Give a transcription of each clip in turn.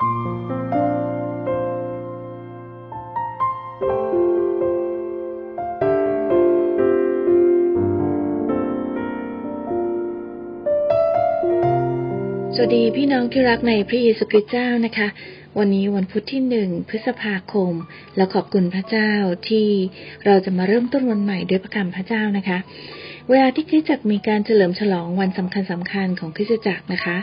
สวัสดีพี่น้องที่รักในพระเยซูคริสต์เจ้านะคะ วันนี้วันพุธที่หนึ่งพฤษภาคม เราขอบคุณพระเจ้าที่เราจะมาเริ่มต้นวันใหม่ด้วยพระคำพระเจ้านะคะ เวลาที่คริสตจักรมีการเฉลิมฉลองวันสำคัญสำคัญของคริสตจักรนะคะ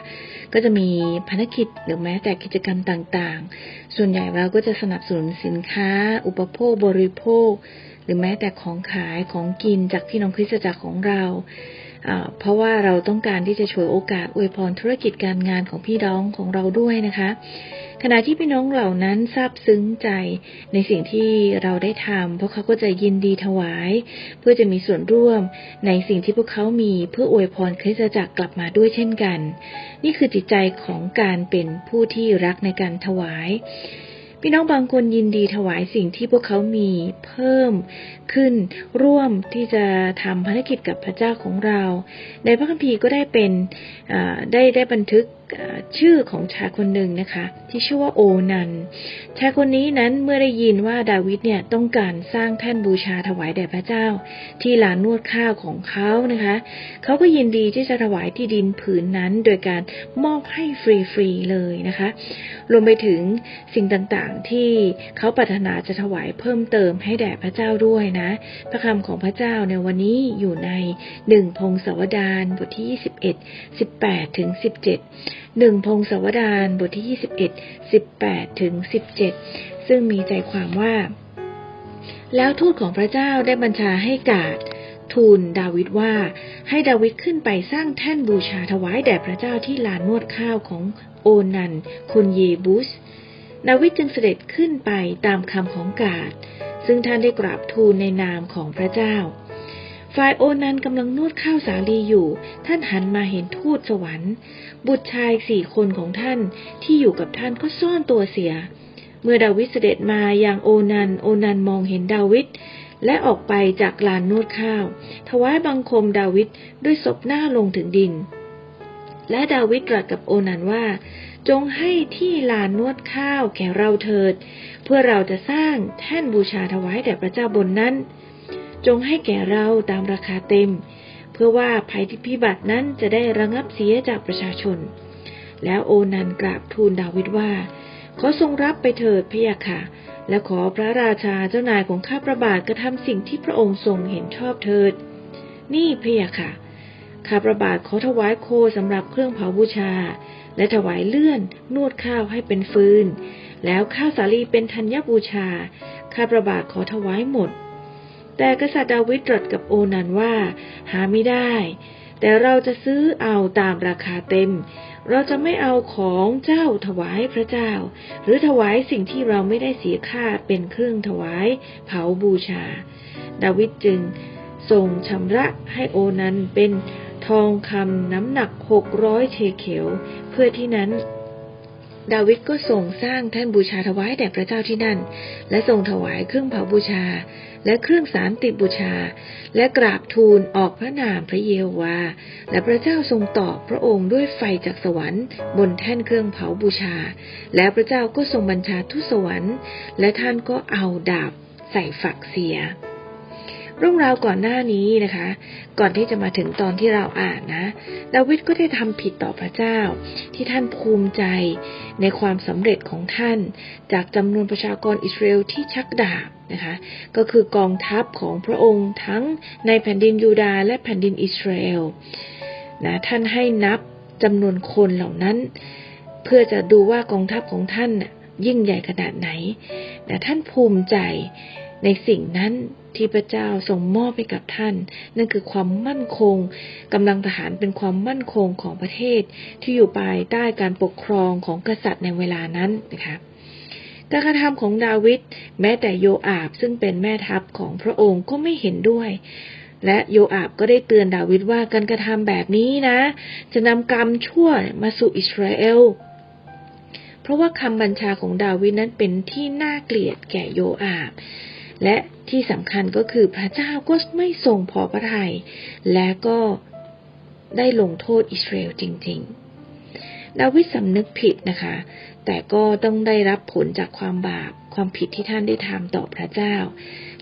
ก็จะมีภารกิจหรือแม้แต่กิจกรรมต่างๆ ส่วนใหญ่เราก็จะสนับสนุนสินค้า อุปโภคบริโภค หรือแม้แต่ของขายของกินจากพี่น้องคริสตจักรของเรา เพราะว่าเราต้องการที่จะช่วยโอกาสอวยพรธุรกิจการงานของพี่น้องของเราด้วยนะคะ ขณะที่พี่น้องเหล่านั้นซาบซึ้งใจในสิ่งที่เราได้ทำเพราะเขาก็จะยินดีถวาย เพื่อจะมีส่วนร่วมในสิ่งที่พวกเขามีเพื่ออวยพรคริสตจักรกลับมาด้วยเช่นกัน นี่คือจิตใจของการเป็นผู้ที่รักในการถวาย พี่น้องบางคนยินดีถวายสิ่งที่พวกเขามีเพิ่มขึ้นร่วมที่จะทำภารกิจกับพระเจ้าของเรา ในพระคัมภีร์ก็ได้เป็นได้ได้บันทึกชื่อของชายคนหนึ่งนะคะ ที่ชื่อว่าโอนันชายคนนี้นั้นเมื่อได้ยินว่าดาวิดเนี่ยต้องการสร้างแท่นบูชาถวายแด่พระเจ้า ที่ลานนวดข้าวของเขานะคะเขาก็ยินดีที่จะถวายที่ดินผืนนั้น โดยการมอบให้ฟรีๆเลยนะคะ รวมไปถึงสิ่งต่างๆที่เขาปรารถนาจะถวายเพิ่มเติมให้แด่พระเจ้าด้วยนะ พระคำของพระเจ้าในวันนี้อยู่ในหนึ่งพงศาวดารบทที่21 18ถึง17หนึ่งพงศาวดารบทที่21 18ถึง17ซึ่งมีใจความว่า แล้วทูตของพระเจ้าได้บัญชาให้กาดทูลดาวิดว่าให้ดาวิดขึ้นไปสร้างแท่นบูชาถวายแด่พระเจ้าที่ลานนวดข้าวของโอนันคนเยบุสดาวิดจึงเสด็จขึ้นไปตามคำของกาดซึ่งท่านได้กราบทูลในนามของพระเจ้า ฝ่ายโอนันกำลังนวดข้าวสาลีอยู่ ท่านหันมาเห็นทูตสวรรค์ บุตรชายสี่คนของท่านที่อยู่กับท่านก็ซ่อนตัวเสีย เมื่อดาวิดเสด็จมาอย่างโอนัน โอนันมองเห็นดาวิดและออกไปจากลานนวดข้าว ถวายบังคมดาวิดด้วยศพหน้าลงถึงดิน และดาวิดตรัสกับโอนันว่า จงให้ที่ลานนวดข้าวแก่เราเถิด เพื่อเราจะสร้างแท่นบูชาถวายแด่พระเจ้าบนนั้น จงให้แก่เราตามราคาเต็ม เพื่อว่าภัยที่พิบัตินั้นจะได้ระงับเสียจากประชาชน แล้วโอนันกราบทูลดาวิดว่า ขอทรงรับไปเถิดพะยะค่ะ และขอพระราชาเจ้านายของข้าพระบาทกระทำสิ่งที่พระองค์ทรงเห็นชอบเถิด นี่พะยะค่ะข้าพระบาทขอถวายโคสำหรับเครื่องเผาบูชา และถวายเลื่อนนวดข้าวให้เป็นฟืน แล้วข้าวสาลีเป็นธัญบูชา ข้าพระบาทขอถวายหมด แต่กษัตริย์ดาวิดตรัสกับโอนันว่า หาไม่ได้ แต่เราจะซื้อเอาตามราคาเต็ม เราจะไม่เอาของเจ้าถวายพระเจ้า หรือถวายสิ่งที่เราไม่ได้เสียค่าเป็นเครื่องถวายเผาบูชา ดาวิดจึงส่งชำระให้โอนันเป็นทองคำน้ำหนักหกร้อยเชเขลเพื่อที่นั้น ดาวิดก็ส่งสร้างแท่นบูชาถวายแด่พระเจ้าที่นั่น และส่งถวายเครื่องเผาบูชา และเครื่องสารติบูชา และกราบทูลออกพระนามพระเยโฮวา และพระเจ้าทรงตอบพระองค์ด้วยไฟจากสวรรค์ บนแท่นเครื่องเผาบูชา และพระเจ้าก็ทรงบัญชาทุสวรรค์ และท่านก็เอาดาบใส่ฝักเสีย เรื่องราวก่อนหน้านี้นะคะ ก่อนที่จะมาถึงตอนที่เราอ่านนะ ดาวิดก็ได้ทำผิดต่อพระเจ้า ที่ท่านภูมิใจในความสำเร็จของท่าน จากจำนวนประชากรอิสราเอลที่ชักดาบนะคะก็คือกองทัพของพระองค์ทั้งในแผ่นดินยูดาห์และแผ่นดินอิสราเอลนะท่านให้นับจำนวนคนเหล่านั้น เพื่อจะดูว่ากองทัพของท่านยิ่งใหญ่ขนาดไหนแต่ท่านภูมิใจ ในสิ่งนั้นที่พระเจ้าทรงมอบให้กับท่าน นั่นคือความมั่นคงกำลังทหารเป็นความมั่นคงของประเทศ ที่อยู่ภายใต้การปกครองของกษัตริย์ในเวลานั้นนะคะการกระทำของดาวิดแม้แต่โยอาบซึ่งเป็นแม่ทัพของพระองค์ก็ไม่เห็นด้วย และโยอาบก็ได้เตือนดาวิดว่าการกระทำแบบนี้นะ จะนำกรรมชั่วมาสู่อิสราเอลเพราะว่าคำบัญชาของดาวิดนั้นเป็นที่น่าเกลียดแก่โยอาบ และที่สำคัญก็คือพระเจ้าก็ไม่ทรงพอพระทัยและก็ได้ลงโทษอิสราเอลจริง ๆ ดาวิดสำนึกผิดนะคะ แต่ก็ต้องได้รับผลจากความบาปความผิดที่ท่านได้ทำต่อพระเจ้า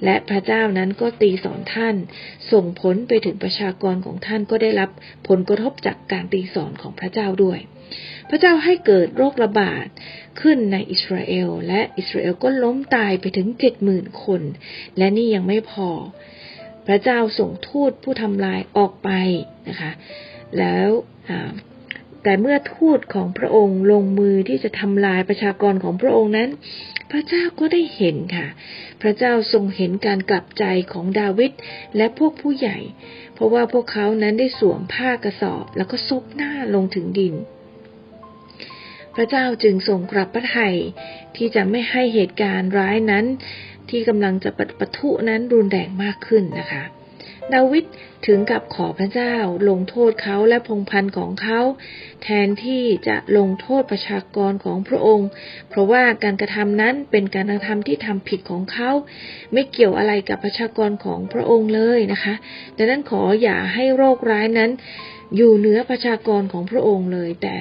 และพระเจ้านั้นก็ตีสอนท่าน ส่งผลไปถึงประชากรของท่านก็ได้รับผลกระทบจากการตีสอนของพระเจ้าด้วย พระเจ้าให้เกิดโรคระบาดขึ้นในอิสราเอล และอิสราเอลก็ล้มตายไปถึงเจ็ดหมื่นคน และนี่ยังไม่พอ พระเจ้าส่งทูตผู้ทำลายออกไปนะคะ แล้ว แต่เมื่อทูตของพระองค์ลงมือที่จะทำลายประชากรของพระองค์นั้น พระเจ้าก็ได้เห็นค่ะ พระเจ้าทรงเห็นการกลับใจของดาวิดและพวกผู้ใหญ่ เพราะว่าพวกเขานั้นได้สวมผ้ากระสอบ แล้วก็ซบหน้าลงถึงดิน พระเจ้าจึงทรงกลับพระทัยที่จะไม่ให้เหตุการณ์ร้ายนั้น ที่กำลังจะปะทุนั้นรุนแรงมากขึ้นนะคะ ดาวิดถึงกับขอพระเจ้าลงโทษเขาและพงพันธ์ของเขา แทนที่จะลงโทษประชากรของพระองค์ เพราะว่าการกระทำนั้นเป็นการกระทำที่ทำผิดของเขา ไม่เกี่ยวอะไรกับประชากรของพระองค์เลยนะคะ ดังนั้นขออย่าให้โรคร้ายนั้น อยู่เหนือประชากรของพระองค์เลยแต่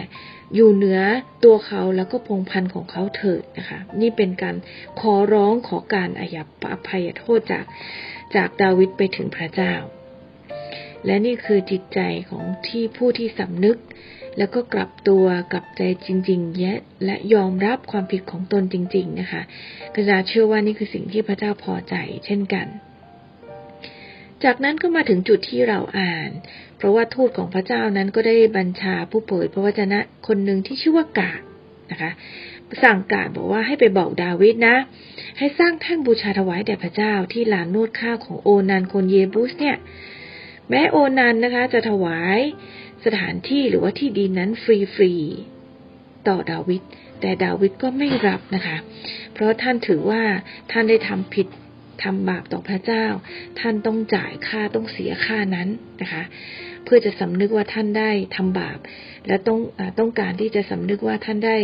อยู่เหนือตัวเขาแล้วก็พงพันธ์ของเขาเถิดนะคะ นี่เป็นการขอร้องขอการอายับอภัยโทษจากจากดาวิดไปถึงพระเจ้า และนี่คือจิตใจของที่ผู้ที่สำนึก แล้วก็กลับตัวกลับใจจริงๆแยะและยอมรับความผิดของตนจริง ๆ นะคะกระจาเชื่อว่านี่คือสิ่งที่พระเจ้าพอใจเช่นกัน จากนั้นก็มาถึงจุดที่เราอ่าน เพราะว่าทูตของพระเจ้านั้นก็ได้บัญชาผู้เผยพระวจนะคนหนึ่งที่ชื่อว่ากาดนะคะ สั่งการบอกว่าให้ไปบอกดาวิดนะ ให้สร้างแท่นบูชาถวายแด่พระเจ้าที่ลานนวดข้าวของโอนันคนเยบุสเนี่ย แม้โอนันนะคะ จะถวายสถานที่หรือว่าที่ดินนั้นฟรีๆต่อดาวิดแต่ดาวิดก็ไม่รับนะคะ เพราะท่านถือว่าท่านได้ทำผิด ทำบาปต่อพระเจ้า ท่านต้องจ่ายค่าต้องเสียค่านั้นนะคะ เพื่อจะสำนึกว่าท่านได้ทำบาป และต้องต้องการที่จะสำนึกว่าท่านได้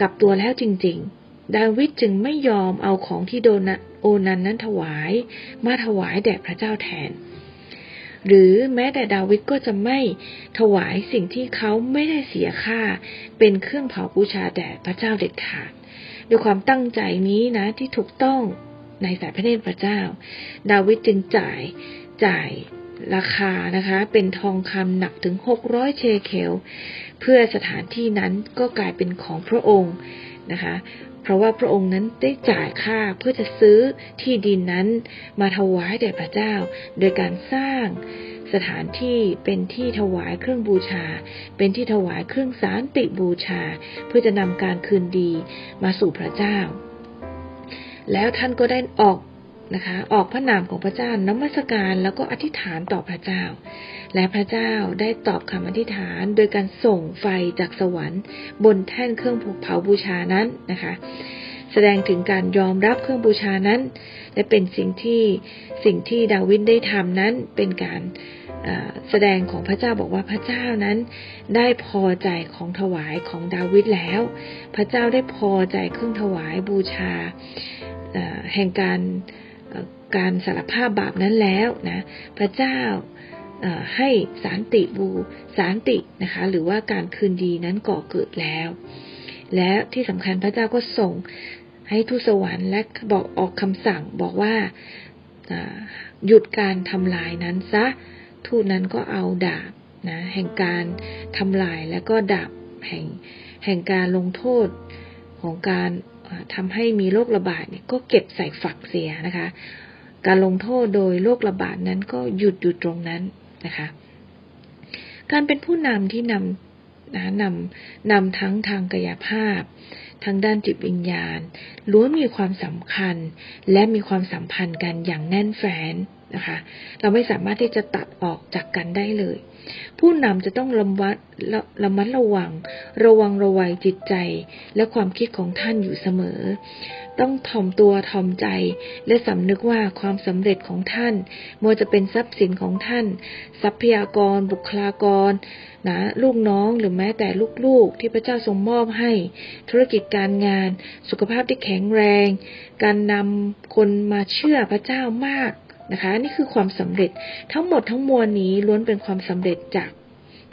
กลับตัวแล้วจริง ๆ ดาวิดจึงไม่ยอมเอาของที่โดนโอนันนั้นถวายมาถวายแด่พระเจ้าแทน หรือแม้แต่ดาวิดก็จะไม่ถวายสิ่งที่เขาไม่ได้เสียค่า เป็นเครื่องเผาบูชาแด่พระเจ้าเด็ดขาดด้วยความตั้งใจนี้นะที่ถูกต้อง ในสายพระเนตรพระเจ้า ดาวิดจึงจ่ายจ่ายราคานะคะ เป็นทองคำหนักถึงหกร้อยเชเคล เพื่อสถานที่นั้นก็กลายเป็นของพระองค์นะคะเพราะว่าพระองค์นั้นได้จ่ายค่าเพื่อจะซื้อที่ดินนั้นมาถวายแด่พระเจ้า โดยการสร้างสถานที่เป็นที่ถวายเครื่องบูชา เป็นที่ถวายเครื่องสารติบูชา เพื่อจะนำการคืนดีมาสู่พระเจ้า แล้วท่านก็ได้ออกนะคะ ออกพระนามของพระเจ้านมัสการแล้วก็อธิษฐานต่อพระเจ้า และพระเจ้าได้ตอบคำอธิษฐานโดยการส่งไฟจากสวรรค์ บนแท่นเครื่องเผาบูชานั้นนะคะ แสดงถึงการยอมรับเครื่องบูชานั้น และเป็นสิ่งที่สิ่งที่ดาวิดได้ทำนั้นเป็นการแสดงของพระเจ้าบอกว่าพระเจ้านั้นได้พอใจของถวายของดาวิดแล้ว พระเจ้าได้พอใจเครื่องถวายบูชา แห่งการการสารภาพบาปนั้นแล้วนะพระเจ้าให้สารติบูสารตินะคะหรือว่าการคืนดีนั้นก่อเกิดแล้ว และที่สำคัญพระเจ้าก็ส่งให้ทูตสวรรค์และบอกออกคำสั่งบอกว่าหยุดการทำลายนั้นซะทูตนั้นก็เอาดาบนะแห่งการทำลายแล้วก็ดาบแห่งแห่งการลงโทษของการ ทำให้มีโรคระบาดเนี่ยก็เก็บใส่ฝักเสียนะคะ การลงโทษโดยโรคระบาดนั้นก็หยุดอยู่ตรงนั้นนะคะ การเป็นผู้นำที่นำนะนำนำทั้งทางกายภาพทางด้านจิตวิญญาณล้วนมีความสำคัญและมีความสัมพันธ์กันอย่างแน่นแฟ้นนะคะ เราไม่สามารถที่จะตัดออกจากกันได้เลย ผู้นำจะต้องระมัดระมัดระวัง ระวังระวัยจิตใจ และความคิดของท่านอยู่เสมอ ต้องถ่อมตัวถ่อมใจ และสำนึกว่าความสำเร็จของท่านมัวจะเป็นทรัพย์สินของท่าน ทรัพยากร บุคลากรนะลูกน้องหรือแม้แต่ลูกๆ ที่พระเจ้าทรงมอบให้ ธุรกิจการงาน สุขภาพที่แข็งแรง การนำคนมาเชื่อพระเจ้ามาก นะคะ นี่คือความสำเร็จทั้งหมดทั้งมวลนี้ล้วนเป็นความสำเร็จจาก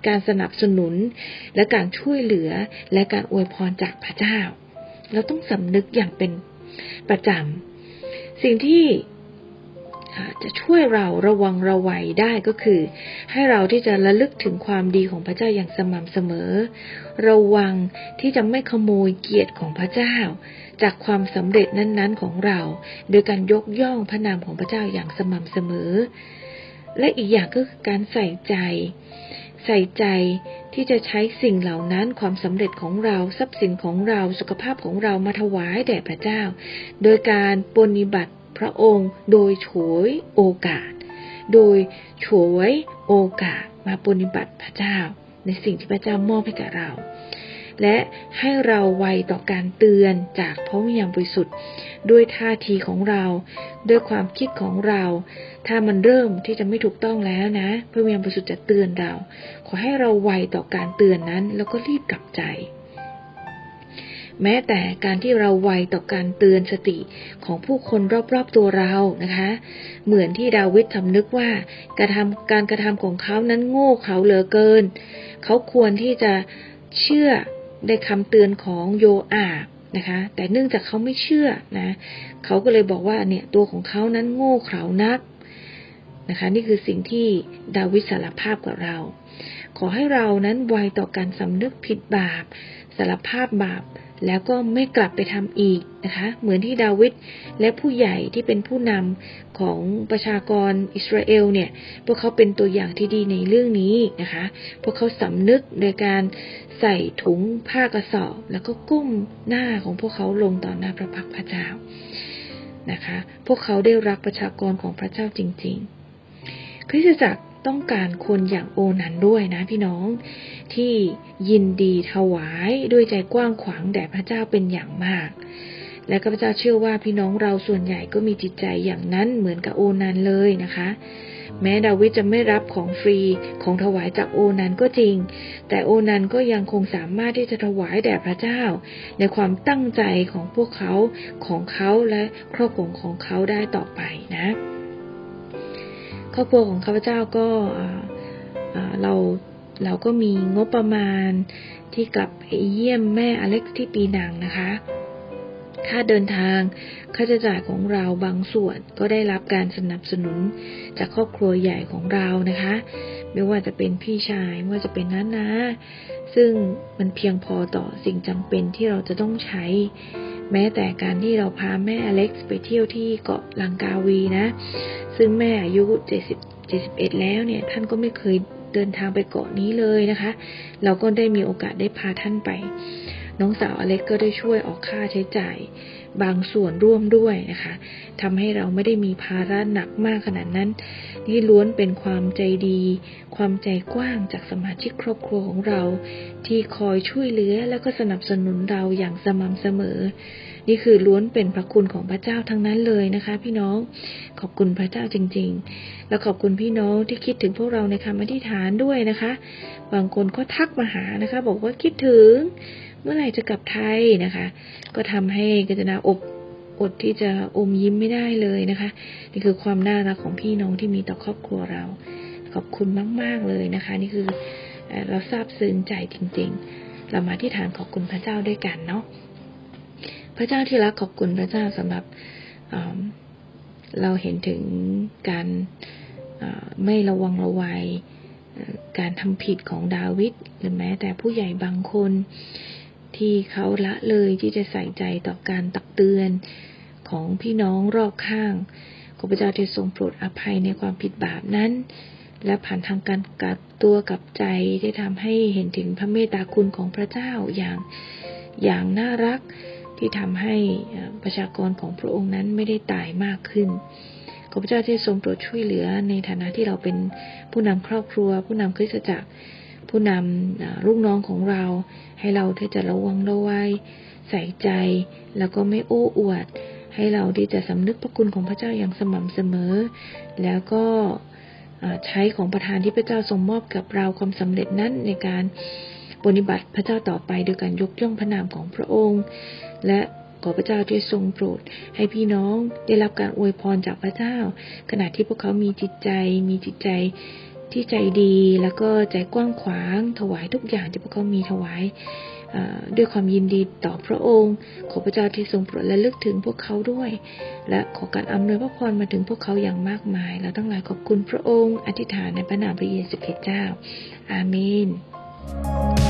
การสนับสนุนและการช่วยเหลือและการอวยพรจากพระเจ้า เราต้องสำนึกอย่างเป็นประจำสิ่งที่ จะช่วยเราระวังระวัยได้ก็คือ ให้เราที่จะระลึกถึงความดีของพระเจ้าอย่างสม่ำเสมอ ระวังที่จะไม่ขโมยเกียรติของพระเจ้า จากความสำเร็จนั้น ๆ ของเรา โดยการยกย่องพระนามของพระเจ้าอย่างสม่ำเสมอ และอีกอย่างก็คือการใส่ใจ ใส่ใจที่จะใช้สิ่งเหล่านั้นความสำเร็จของเราทรัพย์สินของเราสุขภาพของเรามาถวายแด่พระเจ้า โดยการปฏิบัติ พระองค์โดยฉวยโอกาส โดยฉวยโอกาสมาปฏิบัติพระเจ้า ในสิ่งที่พระเจ้ามอบให้กับเรา และให้เราไวต่อการเตือนจากพระวิญญาณบริสุทธิ์ ด้วยท่าทีของเรา ด้วยความคิดของเรา ถ้ามันเริ่มที่จะไม่ถูกต้องแล้วนะ พระวิญญาณบริสุทธิ์จะเตือนเรา ขอให้เราไวต่อการเตือนนั้น แล้วก็รีบกลับใจ แม้แต่การที่เราไวต่อการเตือนสติของผู้คนรอบๆตัวเรานะคะ เหมือนที่ดาวิดทำนึกว่าการทำการกระทำของเขานั้นโง่เขาเหลือเกิน เขาควรที่จะเชื่อในคำเตือนของโยอาบนะคะ แต่เนื่องจากเขาไม่เชื่อนะเขาก็เลยบอกว่าเนี่ยตัวของเขานั้นโง่เขลานักนะคะ นี่คือสิ่งที่ดาวิดสารภาพกับเรา ขอให้เรานั้นไวต่อการสำนึกผิดบาปสารภาพบาป แล้วก็ไม่กลับไปทำอีกนะคะ เหมือนที่ดาวิดและผู้ใหญ่ที่เป็นผู้นำของประชากรอิสราเอลเนี่ย พวกเขาเป็นตัวอย่างที่ดีในเรื่องนี้นะคะ พวกเขาสำนึกโดยการใส่ถุงผ้ากระสอบ แล้วก็ก้มหน้าของพวกเขาลงต่อหน้าพระพักพระเจ้านะคะ พวกเขาได้รักประชากรของพระเจ้าจริง ๆ คริสตจักร ต้องการคนอย่างโอนันด้วยนะพี่น้อง ที่ยินดีถวายด้วยใจกว้างขวางแด่พระเจ้าเป็นอย่างมาก และข้าพเจ้าเชื่อว่าพี่น้องเราส่วนใหญ่ก็มีจิตใจอย่างนั้นเหมือนกับโอนันเลยนะคะ แม้ดาวิดจะไม่รับของฟรีของถวายจากโอนันก็จริง แต่โอนันก็ยังคงสามารถที่จะถวายแด่พระเจ้า ในความตั้งใจของพวกเขาของเขาและครอบครัวของเขาได้ต่อไปนะ ครอบครัวของข้าพเจ้าก็เราเราก็มีงบประมาณที่กลับไปเยี่ยมแม่อเล็กซ์ที่ปีนังนะคะ ค่าเดินทางค่าใช้จ่ายของเราบางส่วนก็ได้รับการสนับสนุนจากครอบครัวใหญ่ของเรานะคะ ไม่ว่าจะเป็นพี่ชายไม่ว่าจะเป็นน้านะซึ่งมันเพียงพอต่อสิ่งจำเป็นที่เราจะต้องใช้ แม้แต่การที่เราพาแม่อเล็กซ์ไปเที่ยวที่เกาะลังกาวีนะ ซึ่งแม่อายุ 70 71 แล้วเนี่ย ท่านก็ไม่เคยเดินทางไปเกาะนี้เลยนะคะ เราก็ได้มีโอกาสได้พาท่านไป น้องสาวอเล็กก็ได้ช่วยออกค่าใช้จ่าย บางส่วนร่วมด้วยนะคะทำให้เราไม่ได้มีภาระหนักมากขนาดนั้น นี่ล้วนเป็นความใจดี ความใจกว้างจากสมาชิกครอบครัวของเรา ที่คอยช่วยเหลือแล้วก็สนับสนุนเราอย่างสม่ำเสมอ นี่คือล้วนเป็นพระคุณของพระเจ้าทั้งนั้นเลยนะคะ พี่น้องขอบคุณพระเจ้าจริง ๆ แล้วขอบคุณพี่น้องที่คิดถึงพวกเราในคำอธิษฐานด้วยนะคะ บางคนก็ทักมาหานะคะ บอกว่าคิดถึง เมื่อไหร่จะกลับไทยนะคะ ก็ทำให้กัจนาอบอดที่จะอมยิ้มไม่ได้เลยนะคะ นี่คือความน่ารักของพี่น้องที่มีต่อครอบครัวเรา ขอบคุณมาก ๆเลยนะคะ นี่คือเราซาบซึ้งใจจริง ๆ เรามาที่ฐานขอบคุณพระเจ้าด้วยกันเนาะพระเจ้าที่รักขอบคุณพระเจ้าสำหรับเราเห็นถึงการไม่ระวังระวัยการทำผิดของดาวิดหรือแม้แต่ผู้ใหญ่บางคน ที่เขาละเลยที่จะใส่ใจต่อการตักเตือนของพี่น้องรอบข้างขอพระเจ้าจะทรงโปรดอภัยในความผิดบาปนั้น และผ่านทางการกับตัวกับใจได้ทำให้เห็นถึงพระเมตตาคุณของพระเจ้าอย่างอย่างน่ารักที่ทำให้ประชากรของพระองค์นั้นไม่ได้ตายมากขึ้นขอพระเจ้าที่ทรงโปรดช่วยเหลือในฐานะที่เราเป็นผู้นำครอบครัว ผู้นำคริสตจักร ผู้นำลูกน้องของเรา ให้เราที่จะระวังระวัยใส่ใจ แล้วก็ไม่โอ้อวด ให้เราที่จะสำนึกพระคุณของพระเจ้าอย่างสม่ำเสมอ แล้วก็ใช้ของประทานที่พระเจ้าทรงมอบกับเราความสำเร็จนั้นในการปฏิบัติพระเจ้าต่อไปโดยการยกย่องพระนามของพระองค์ และขอพระเจ้าที่ทรงโปรด ให้พี่น้องได้รับการอวยพรจากพระเจ้า ขณะที่พวกเขามีจิตใจมีจิตใจ ที่ใจดีแล้วก็ใจกว้างขวาง ถวายทุกอย่างที่พวกเขามีถวายด้วยความยินดีต่อพระองค์ ขอพระเจ้าที่ทรงโปรดและลึกถึงพวกเขาด้วย และขอการอำนวยพระพรมาถึงพวกเขาอย่างมากมาย เราต้องหลายขอบคุณพระองค์ อธิษฐานในพระนามพระเยซูคริสต์เจ้า อาเมน